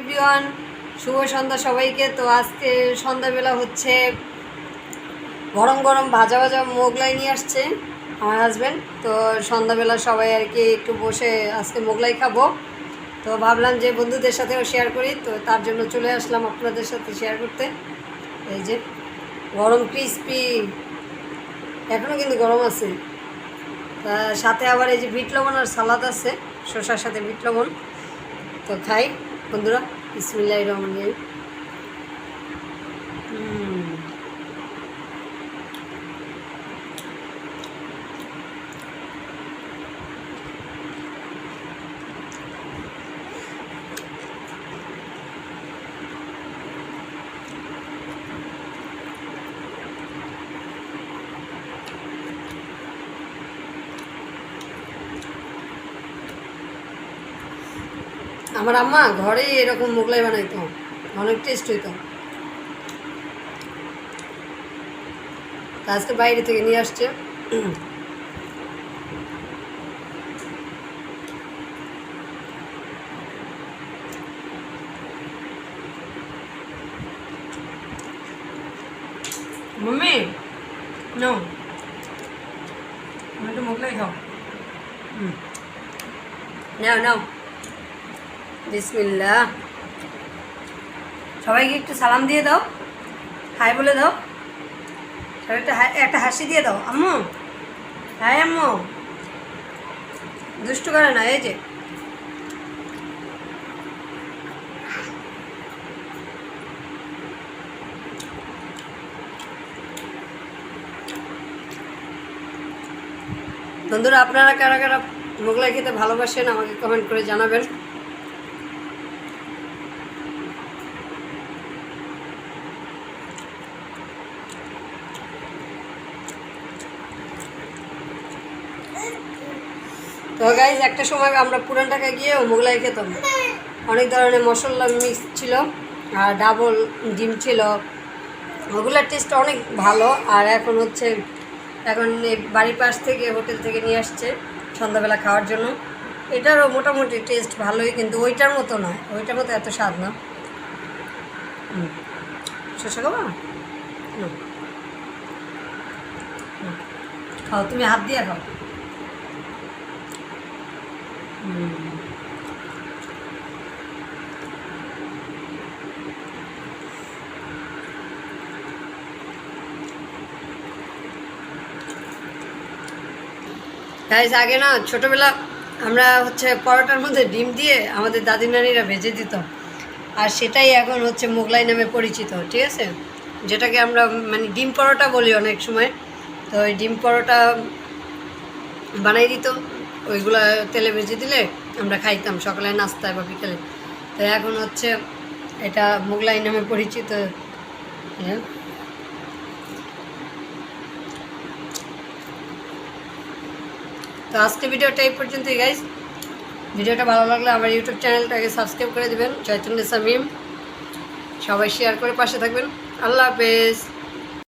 Everyone শুভ সন্ধ্যা সবাইকে। তো আজকে সন্ধ্যাবেলা হচ্ছে গরম গরম ভাজা ভাজা মোগলাই নিয়ে আসছে আমার হাজব্যান্ড তো সন্ধ্যাবেলা সবাই আর কি একটু বসে আজকে মোগলাই খাব। তো ভাবলাম যে বন্ধুদের সাথেও শেয়ার করি। তো তার জন্য চলে আসলাম আপনাদের সাথে শেয়ার করতে। এই যে গরম ক্রিসপি এখনও কিন্তু গরম আছে। তা সাথে আবার এই যে বিট লবণ আর সালাদ আছে। শসার সাথে বিট লবণ। তো খাই। বন্ধুরা ইসমিল্লাহ রহমান আমার আম্মা ঘরে এরকম মোগলাই বানাইতো অনেক টেস্ট হইতো। আজকে বাইরে থেকে নিয়ে আসছে। মম্মি নাও একটু মোগলাই খাও। নাও নাও। বিসমিল্লা সবাইকে একটু সালাম দিয়ে দাও। হাই বলে দাও। সবাই একটা হাসি দিয়ে দাও। আম্মু, হাই আম্মু। দুষ্টু করে না, এই যে। বন্ধুরা, আপনারা কারা কারা মোগলাই খেতে ভালোবাসেন আমাকে কমেন্ট করে জানাবেন। তো গাইজ একটা সময় আমরা পুরান ঢাকায় গিয়ে মোগলাই খেতাম। অনেক ধরনের মশলা মিক্স ছিল, আর ডাবল ডিম ছিল। ওগুলোর টেস্ট অনেক ভালো, আর এখন হচ্ছে, এখন বাড়ির পাশ থেকে হোটেল থেকে নিয়ে আসছে সন্ধ্যাবেলা খাওয়ার জন্য। এটারও মোটামুটি টেস্ট ভালোই, কিন্তু ওইটার মতো নয়। ওইটার মতো এত স্বাদ না। খাও, তুমি হাত দিয়ে খাও। গাইজ আগে না, ছোটোবেলা আমরা হচ্ছে পরোটার মধ্যে ডিম দিয়ে আমাদের দাদি নানিরা ভেজে দিত। আর সেটাই এখন হচ্ছে মোগলাই নামে পরিচিত, ঠিক আছে? যেটাকে আমরা মানে ডিম পরোটা বলি অনেক সময়। তো ওই ডিম পরোটা বানাই দিত। ওইগুলা তেলে ভেজে দিলে আমরা খাইতাম, সকালে নাস্তায় বা বিকেলে। তো এখন হচ্ছে এটা মোগলাই নামে পরিচিত। হ্যাঁ। তো আজকে ভিডিওটা এই পর্যন্তই গাইজ ভিডিওটা ভালো লাগলে আমার ইউটিউব চ্যানেলটাকে সাবস্ক্রাইব করে দেবেন, চৈতন্য সামিম। সবাই শেয়ার করে পাশে থাকবেন। আল্লাহ হাফেজ।